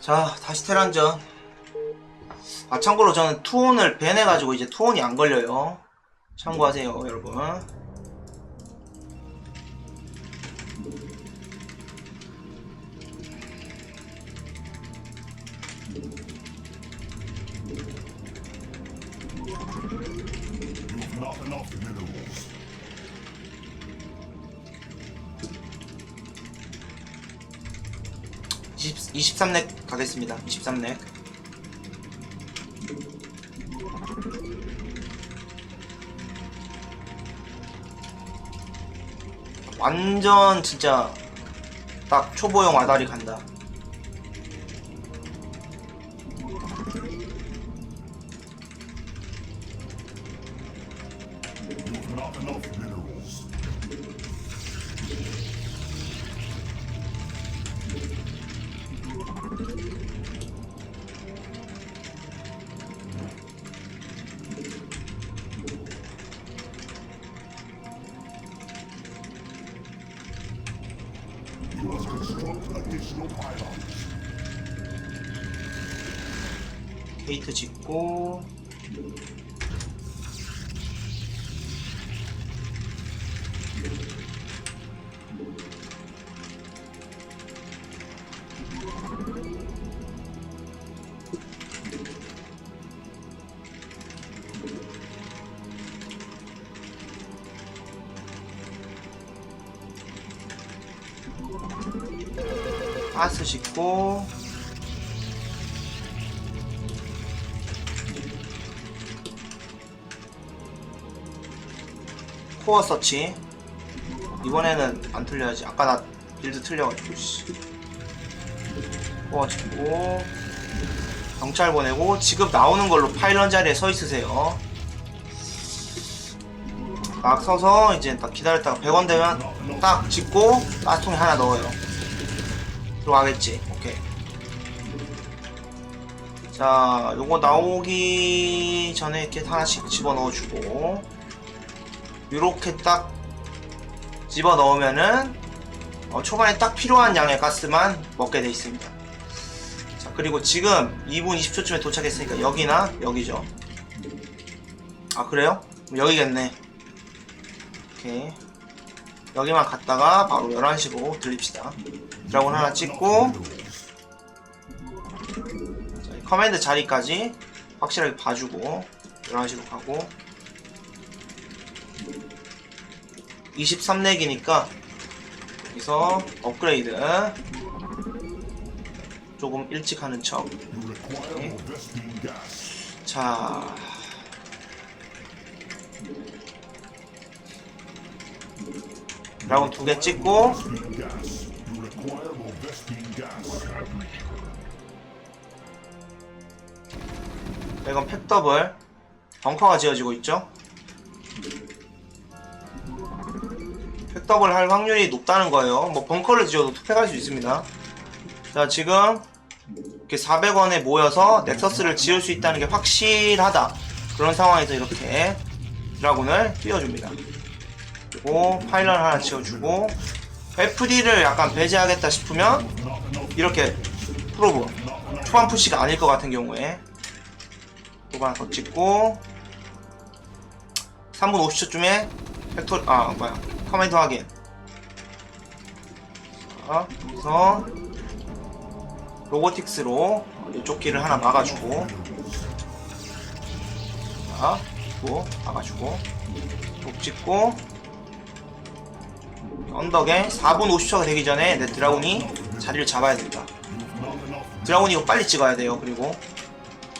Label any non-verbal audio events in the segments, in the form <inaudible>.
자 다시 테란전. 아 참고로 저는 투혼을 밴해가지고 이제 투혼이 안 걸려요. 참고하세요 여러분 23렉 가겠습니다. 23렉. 완전 진짜 딱 초보용 아다리 간다 짓고. 가스 짓고 코어 서치. 이번에는 안 틀려야지. 아까 나 빌드 틀려가지고 씨. 코어 짓고 경찰 보내고 지금 나오는 걸로 파일런 자리에 서 있으세요. 딱 서서 이제 딱 기다렸다가 100원 되면 딱 짓고 가스통에 하나 넣어요. 들어가겠지? 오케이. 자 요거 나오기 전에 이렇게 하나씩 집어넣어주고 요렇게 딱 집어 넣으면은 어, 초반에 딱 필요한 양의 가스만 먹게 돼 있습니다. 자 그리고 지금 2분 20초쯤에 도착했으니까 여기나 여기죠. 아 그래요? 여기겠네. 오케이. 여기만 갔다가 바로 11시로 들립시다. 드라곤 하나 찍고 자, 이 커맨드 자리까지 확실하게 봐주고 11시로 가고 23렉이니까 여기서 업그레이드 조금 일찍 하는 척. Gas. 자. 드라곤 두 개 찍고. 이건 팩더블 벙커가 지어지고 있죠. 팩더블 할 확률이 높다는 거예요. 뭐 벙커를 지어도 투팩할 수 있습니다. 자 지금 이렇게 400원에 모여서 넥서스를 지을 수 있다는 게 확실하다. 그런 상황에서 이렇게 드라군을 띄워줍니다. 그리고 파일럿 하나 지어주고 FD를 약간 배제하겠다 싶으면 이렇게 프로브 초반 푸시가 아닐 것 같은 경우에 또 하나 더 찍고 3분 50초쯤에 팩토리 아 뭐야 커맨드 확인. 자 여기서 로보틱스로 이쪽 길을 하나 막아주고 자또 막아주고 또 찍고 언덕에 4분 50초가 되기 전에 내 드라군이 자리를 잡아야 된다. 드라군이 이거 빨리 찍어야 돼요 그리고.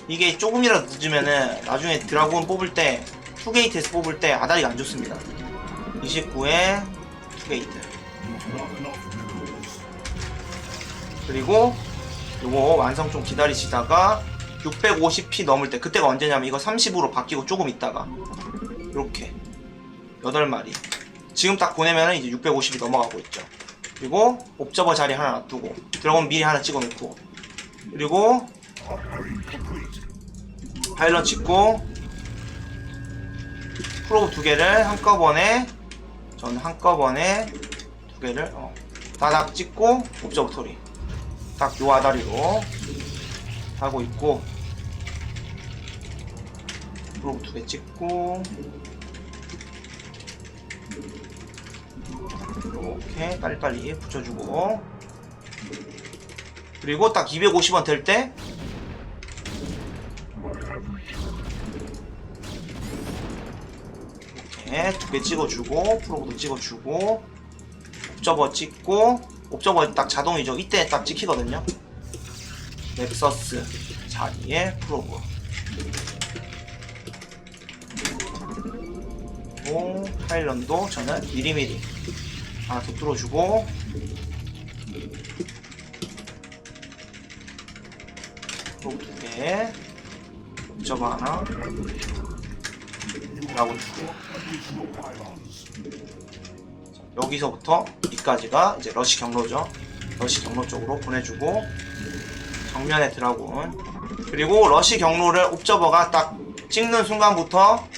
이게 조금이라도 늦으면은 나중에 드라군 뽑을 때 투게이트에서 뽑을 때 아다리가 안 좋습니다 29에 투게이트. 그리고 요거 완성 좀 기다리시다가 650p 넘을 때 그때가 언제냐면 이거 30으로 바뀌고 조금 있다가. 이렇게. 8마리. 지금 딱 보내면은 이제 650이 넘어가고 있죠. 그리고 옵저버 자리 하나 놔두고 드라곤 미리 하나 찍어 놓고. 그리고 파일럿 찍고 프로브 두 개를 한꺼번에 저는 한꺼번에 두 개를 어, 다닥 찍고 옵저버토리 딱 요 아다리로 하고 있고 프로브 두 개 찍고 이렇게 빨리빨리 붙여주고. 그리고 딱 250원 될 때 이렇게 두 개 찍어주고 프로브도 찍어주고 옵저버 찍고 옵저버 딱 자동이죠. 이때 딱 찍히거든요. 넥서스 자리에 프로브 오 파일런도 저는 미리미리 하나 더 뚫어주고 프로브 두개 옵저버 하나 라고 주고. 여기서부터 이까지가 이제 러시 경로죠. 러시 경로 쪽으로 보내주고 정면에 드라군 그리고 러시 경로를 옵저버가 딱 찍는 순간부터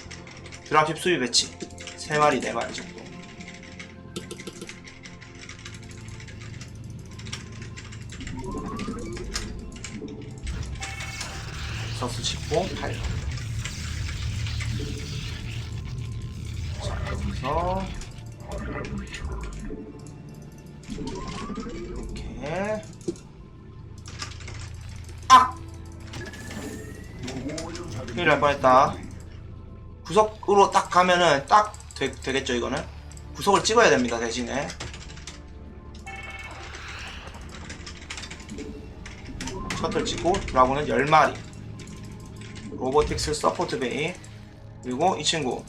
드랍십 수비 배치. 3마리 4마리 정도. 서스 짚고 팔 자, 여기서 이렇게 아! 큰일 날 뻔했다. 구석으로 딱 가면은 딱 되, 되겠죠 이거는? 구석을 찍어야 됩니다 대신에. 셔틀 찍고 드라곤은 10마리. 로보틱스 서포트 베이. 그리고 이 친구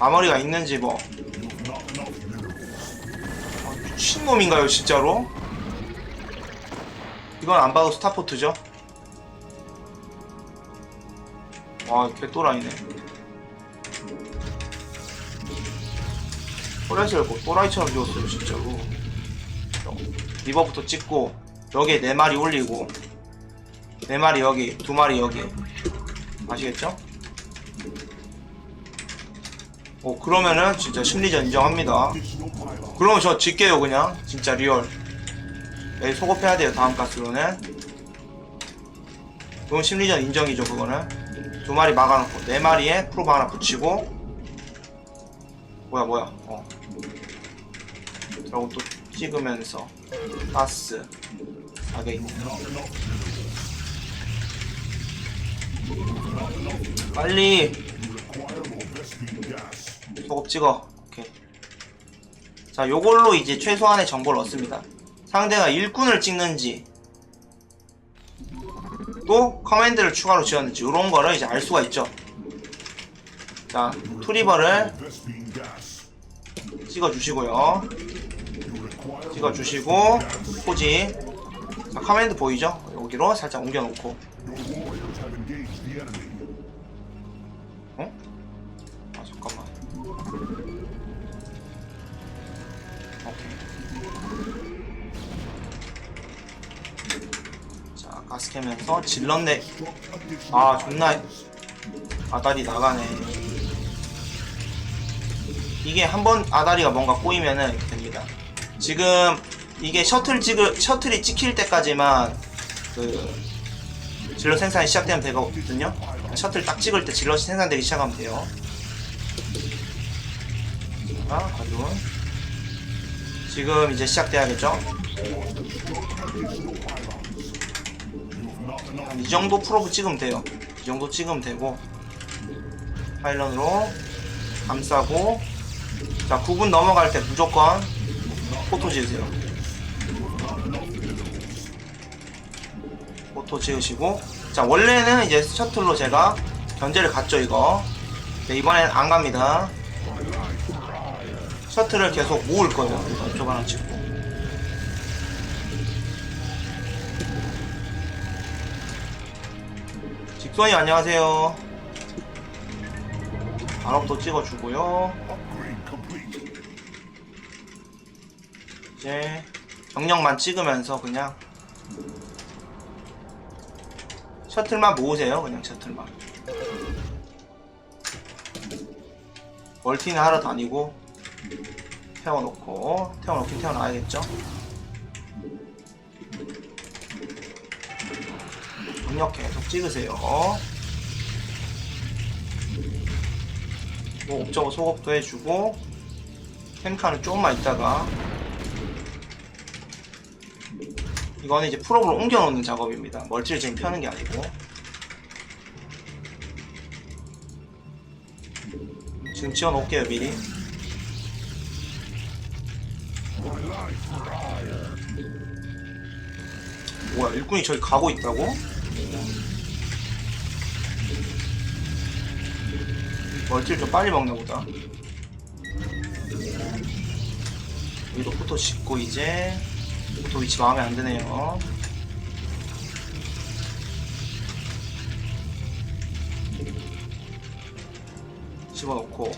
아머리가 있는지 뭐 아, 미친놈인가요 진짜로? 이건 안 봐도 스타포트죠? 와 개또라이네 또라이를 뭐 또라이처럼 지웠어요 진짜로 리버부터 찍고 여기에 네 마리 올리고 네 마리 여기 두 마리 여기 아시겠죠? 오 그러면은 진짜 심리전 인정합니다. 그러면 저 질게요 그냥. 진짜 리얼. 여기 소급해야 돼요 다음 가스로는. 그럼 심리전 인정이죠 그거는. 두 마리 막아놓고 네 마리에 프로브 하나 붙이고. 뭐야 뭐야. 어. 그리고 또 찍으면서 가스 가게 있네요 빨리 소급 찍어. 오케이. 자 요걸로 이제 최소한의 정보를 얻습니다. 상대가 일꾼을 찍는지 또 커맨드를 추가로 지었는지 이런 거를 이제 알 수가 있죠. 자 투리버를 Vespine gas. 찍어 주시고요. You require 찍어 주시고 포지. 자 커맨드 보이죠? 여기로 살짝 옮겨 놓고 캐면서 질렀네. 아 존나 아다리 나가네. 이게 한번 아다리가 뭔가 꼬이면은 이렇게 됩니다. 지금 이게 셔틀 찍을 셔틀이 찍힐 때까지만 그 질러 생산이 시작되면 되거든요. 셔틀 딱 찍을 때 질럿이 생산되기 시작하면 돼요. 자 가둔 지금 이제 시작돼야겠죠 한 이 정도 프로브 찍으면 돼요. 이 정도 찍으면 되고. 파일런으로 감싸고. 자 9분 넘어갈 때 무조건 포토 지으세요. 포토 지으시고. 자 원래는 이제 셔틀로 제가 견제를 갔죠 이거. 네, 이번엔 안 갑니다. 셔틀을 계속 모을 거예요. 이쪽 하나 찍고 직선이 안녕하세요. 발업도 찍어주고요. 이제 정령만 찍으면서 그냥 셔틀만 모으세요. 그냥 셔틀만. 멀티는 하러 다니고 태워놓고 태워놓긴 태워놔야겠죠 능력 계속 찍으세요. 뭐 옵저버 소급도 해주고 펜카는 조금만 있다가. 이거는 이제 풀업으로 옮겨놓는 작업입니다. 멀티를 지금 펴는 게 아니고. 지금 지어놓을게요 미리. 뭐야 일꾼이 저기 가고 있다고? 멀티를 좀 빨리 먹나 보다. 여기도 포토 짓고 이제 포토 위치 마음에 안 드네요. 집어넣고.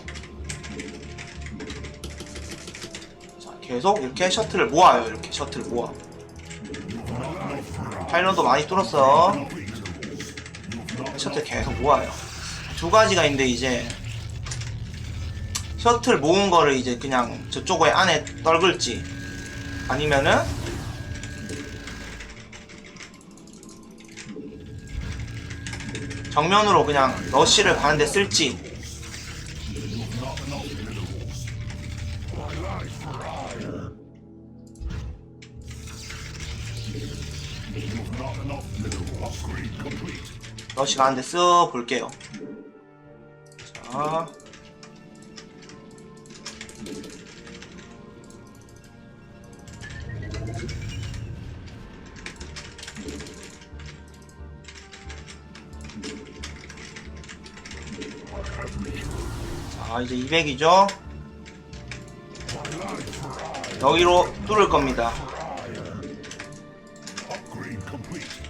자 계속 이렇게 셔틀을 모아요. 이렇게 셔틀 모아. 파일런도 많이 뚫었어. 셔틀 계속 모아요. 두 가지가 있는데 이제 셔틀 모은 거를 이제 그냥 저쪽에 안에 떨굴지 아니면은 정면으로 그냥 러쉬를 가는데 쓸지. 러쉬 가는데 쓱 볼게요 자 자 이제 200이죠 여기로 뚫을 겁니다 Upgrade complete.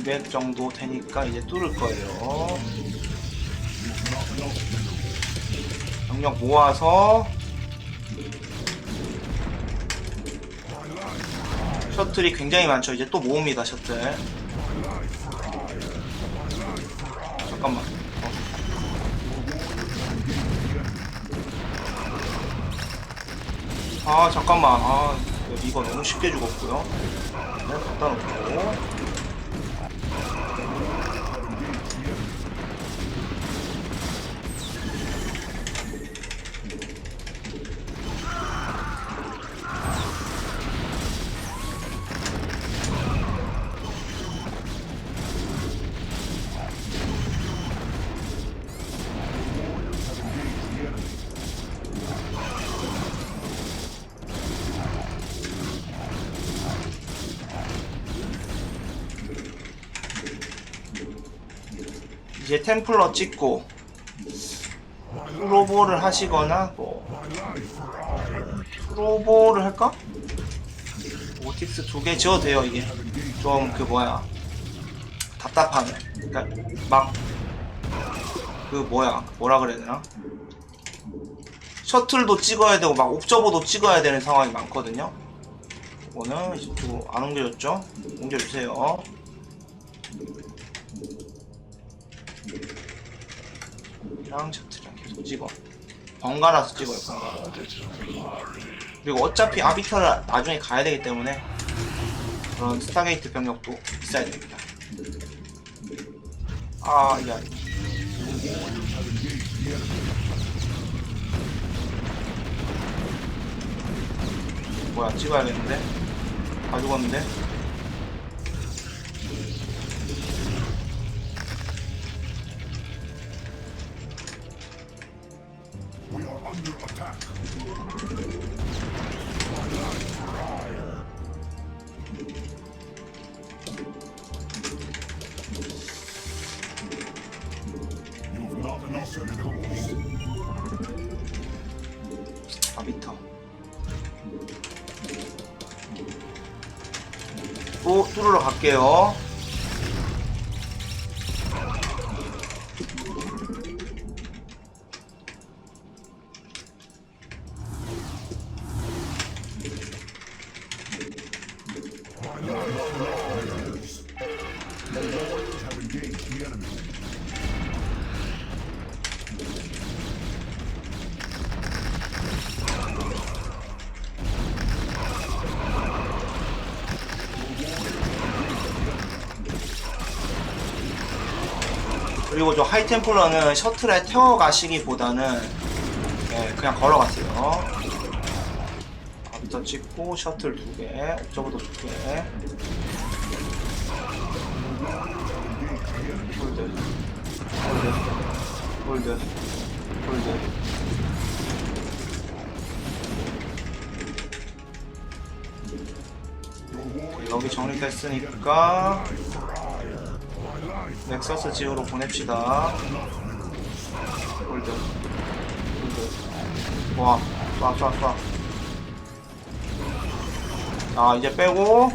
200 정도 되니까 이제 뚫을 거예요. 경력 모아서 셔틀이 굉장히 많죠. 이제 또 모읍니다, 셔틀. 잠깐만. 어. 아, 잠깐만. 아, 이거 너무 쉽게 죽었고요. 네, 갖다 놓고. 템플러 찍고 프로보를 하시거나 뭐 프로보를 할까? 오틱스 두 개 지어도 돼요 이게. 좀 그 뭐야. 답답하네 그러니까 막 그 뭐야. 뭐라 그래야 되나? 셔틀도 찍어야 되고 막 옵저버도 찍어야 되는 상황이 많거든요. 이거는 이제 또안 옮겨졌죠? 옮겨주세요 이랑 셔틀이랑 계속 찍어. 번갈아서 찍어요 번갈아 그리고 어차피 아비터를 나중에 가야 되기 때문에 그런 스타게이트 병력도 있어야 됩니다. 아야. 뭐야 찍어야겠는데? 다 죽었는데 아비터. 또 뚫으러 갈게요 그리고 저 하이템플러는 셔틀에 태워 가시기보다는 예, 그냥 걸어가세요. 아비터 찍고 셔틀 두 개, 옵저버도 두 개. 홀드, 홀드, 홀드, 홀드. 여기 정리됐으니까 넥서스 지으로 보냅시다. 홀드. 홀드. 와, 쏴, 쏴, 쏴. 자, 이제 빼고.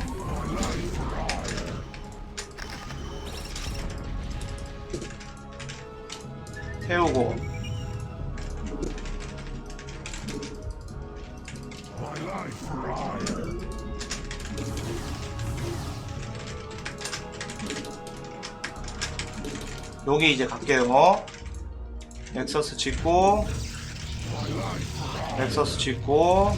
태우고. 여기 이제 갈게요. 넥서스 짓고, 넥서스 짓고.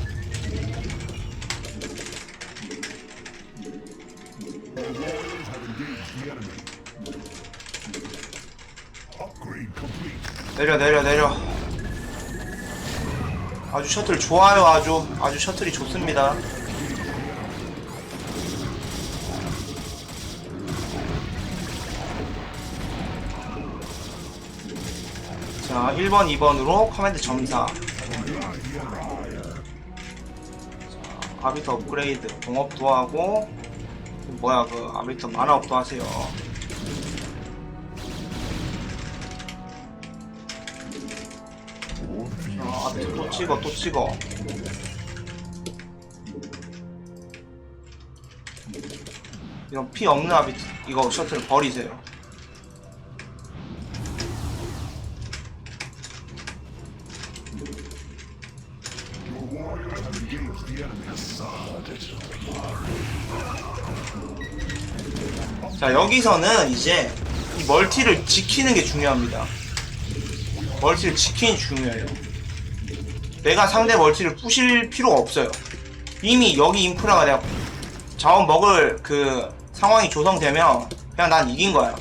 내려, 내려, 내려. 아주 셔틀 좋아요, 아주. 아주 셔틀이 좋습니다. 자, 1번, 2번으로 커맨드 점사. 자, 아비터 업그레이드, 공업도 하고, 뭐야, 그, 아비터 만화업도 하세요. 아, 아비터 또 찍어, 또 찍어. 이런 피 없는 아비터, 이거 셔틀 버리세요. 자 여기서는 이제 이 멀티를 지키는 게 중요합니다. 멀티를 지키는 게 중요해요. 내가 상대 멀티를 부실 필요가 없어요. 이미 여기 인프라가 내가 자원 먹을 그 상황이 조성되면 그냥 난 이긴 거야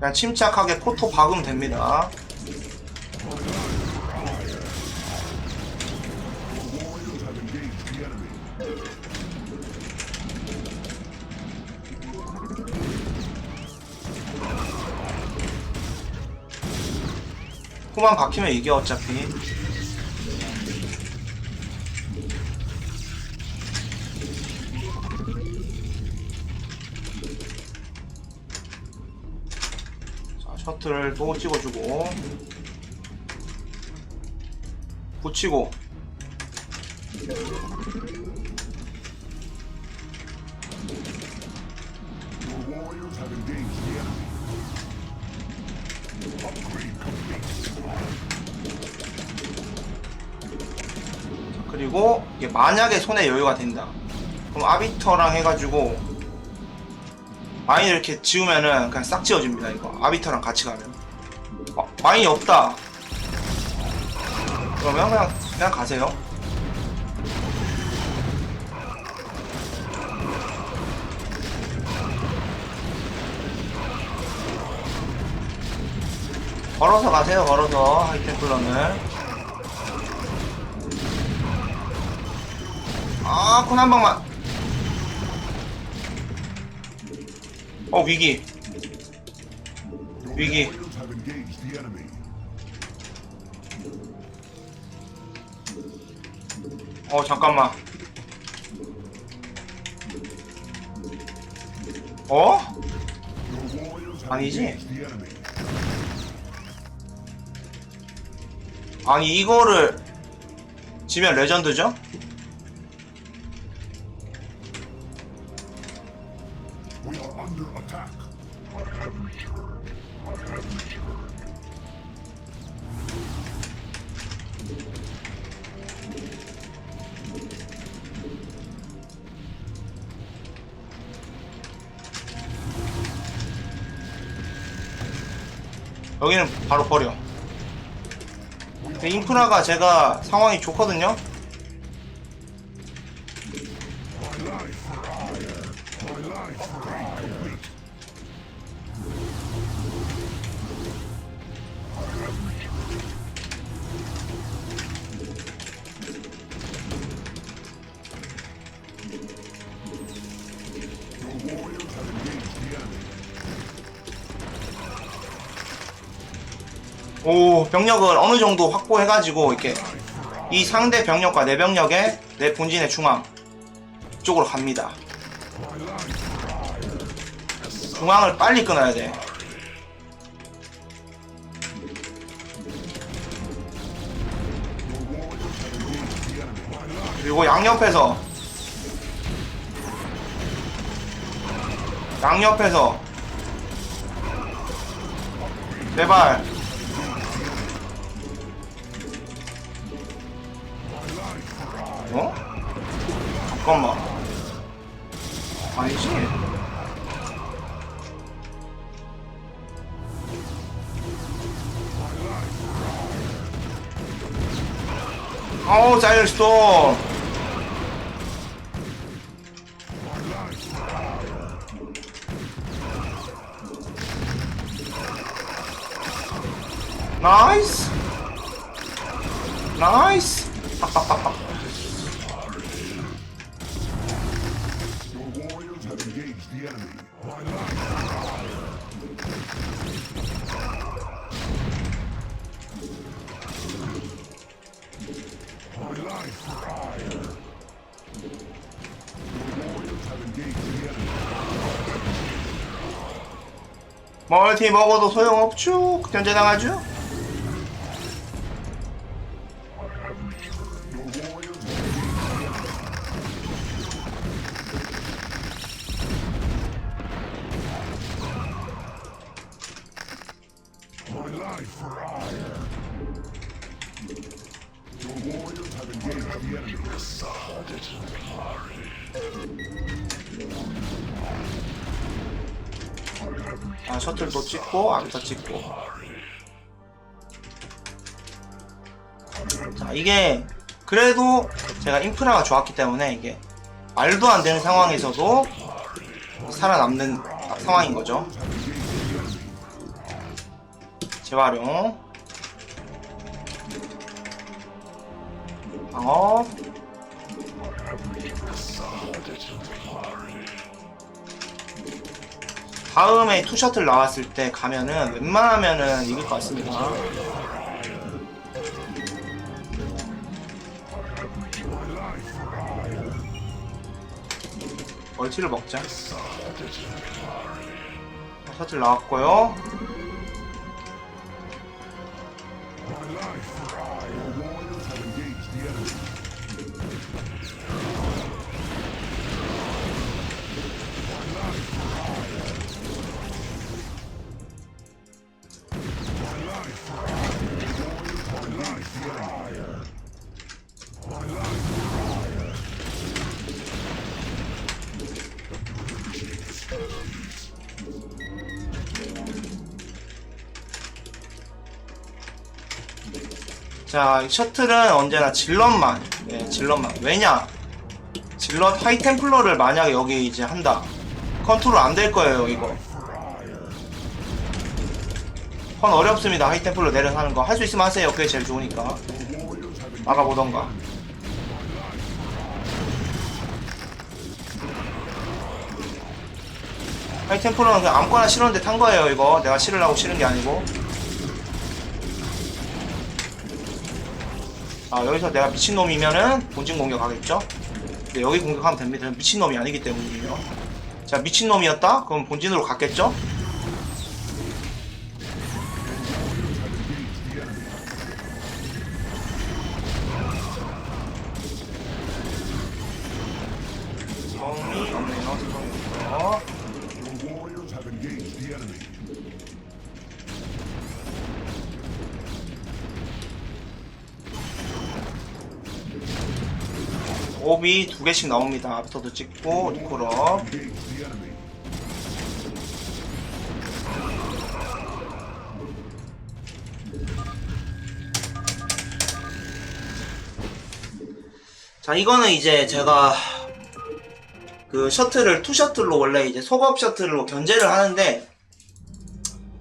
그냥 침착하게 포토 박으면 됩니다. 후만 박히면 이겨 어차피 자 셔틀을 또 찍어주고 붙이고. 그리고 만약에 손에 여유가 된다 그럼 아비터랑 해가지고 마인 이렇게 지우면은 그냥 싹 지워집니다 이거. 아비터랑 같이 가면. 어, 마인이 없다. 그러면 그냥 그냥 가세요. 걸어서 가세요 걸어서. 하이템플러는. 아, 콘 한 방만. 어, 위기. 위기. 어, 잠깐만. 어? 아니지? 아니, 이거를 지면 레전드죠? 여기는 바로 버려. 근데 인프라가 제가 상황이 좋거든요. 정도 확보해가지고 이렇게 이 상대 병력과 내 병력의 내 본진의 중앙 쪽으로 갑니다. 중앙을 빨리 끊어야 돼. 그리고 양옆에서 양옆에서 제발 잠깐만. 아니지? 아우 사이언스톰 나이스. 나이스 <laughs> 멀티 먹어도 소용없죠. 견제당하죠 아 셔틀도 찍고 아비터 찍고. 자 이게 그래도 제가 인프라가 좋았기 때문에 이게 말도 안 되는 상황에서도 살아남는 상황인 거죠. 재활용. 방어 다음에 투셔틀 나왔을 때 가면은 웬만하면은 이길 것 같습니다. 멀티를 먹자. 셔틀 나왔고요. 자, 셔틀은 언제나 질럿만, 네, 질럿만. 왜냐? 질럿 하이템플러를 만약에 여기 이제 한다. 컨트롤 안 될 거예요, 이거. 컨 어렵습니다, 하이템플러 내려서 하는 거. 할 수 있으면 하세요. 그게 제일 좋으니까. 막아보던가. 하이템플러는 그냥 아무거나 실었는데 탄 거예요, 이거. 내가 실으려고 실은 게 아니고. 아 여기서 내가 미친놈이면은 본진 공격하겠죠? 근데 여기 공격하면 됩니다. 미친놈이 아니기 때문이에요. 자 미친놈이었다? 그럼 본진으로 갔겠죠? 옵이 두 개씩 나옵니다. 앞서도 찍고 리콜업. 자, 이거는 이제 제가 그 셔틀을 투 셔틀로 원래 이제 속업 셔틀로 견제를 하는데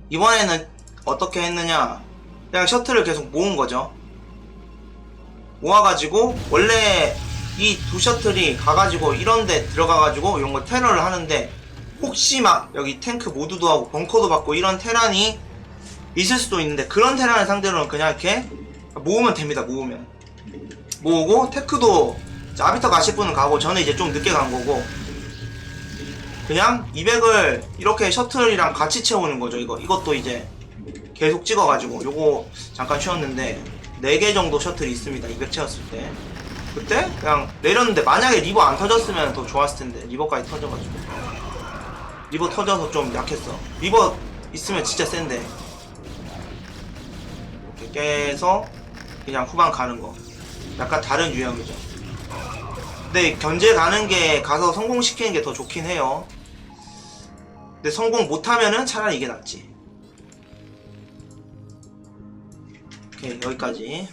이번에는 어떻게 했느냐 그냥 셔틀을 계속 모은 거죠 모아가지고 원래 이 두 셔틀이 가가지고 이런데 들어가가지고 이런 거 테러를 하는데 혹시 막 여기 탱크 모두도 하고 벙커도 받고 이런 테란이 있을 수도 있는데 그런 테란을 상대로는 그냥 이렇게 모으면 됩니다 모으면. 모으고 테크도 아비터 가실 분은 가고 저는 이제 좀 늦게 간 거고 그냥 200을 이렇게 셔틀이랑 같이 채우는 거죠. 이거 이것도 이제 계속 찍어가지고 요거 잠깐 쉬었는데 4개 정도 셔틀이 있습니다 200 채웠을 때 그때? 그냥 내렸는데 만약에 리버 안 터졌으면 더 좋았을 텐데. 리버까지 터져가지고. 리버 터져서 좀 약했어. 리버 있으면 진짜 센데. 이렇게 깨서 그냥 후반 가는 거. 약간 다른 유형이죠. 근데 견제 가는 게 가서 성공시키는 게 더 좋긴 해요. 근데 성공 못하면은 차라리 이게 낫지. 오케이 여기까지